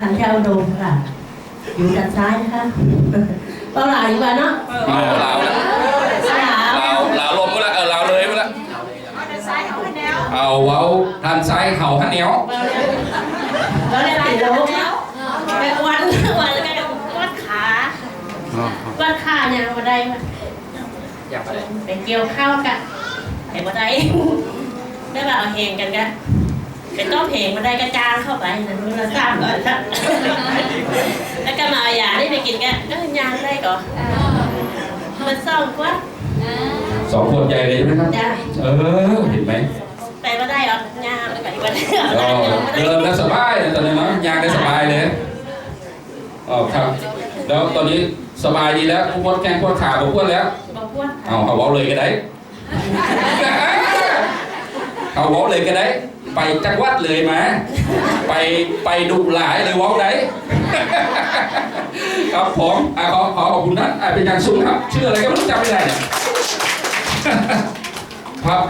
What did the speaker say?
ทางชาวโดมค่ะ อยู่ด้านซ้ายนะคะเปล่าหลายดีกว่าเนาะเอาลาวแล้วสาวลาวลาวลมก็แล้วเออลาวเลยก็แล้วเอาเว้าทางซ้ายเข่าข้างเหนียว แล้วได้ติดโลกเนาะไปวันวันแล้วก็วัดขาวัดขาเนี่ยมาได้มาอยากไปเลยไปเกี่ยวข้าวกันไปมาได้ได้แบบเอาเพลงกันกัน เป็นต้มเพลงมาได้กระจางเข้าไปนะมันละสามก่อนละแล้วก็มาเอายานี่ไปกินกันก็ยางได้ก่อนมันซ่อมกว่าสองคนใหญ่เลยใช่ไหมครับจ้าเออเห็นไหมไปมาได้เหรอยาไปไปมาได้ก็เดินแล้วสบายตอนนี้เนาะยางได้สบายเลยอ๋อครับ แล้วตอนนี้สบายดีแล้วพวดแข้งพวดขาพวดแล้วบอกพวดเอาเขาเว้าเลยก็ได้ เขาเว้าเลยก็ได้ ไปจังหวัดเลยมา ไปไปดุหลายเลยว้าได้ครับผมอะขอขอขอบคุณนอะเป็นอย่างสูงครับ ชื่ออะไรก็ไม่รู้จำไม่ได้ครับ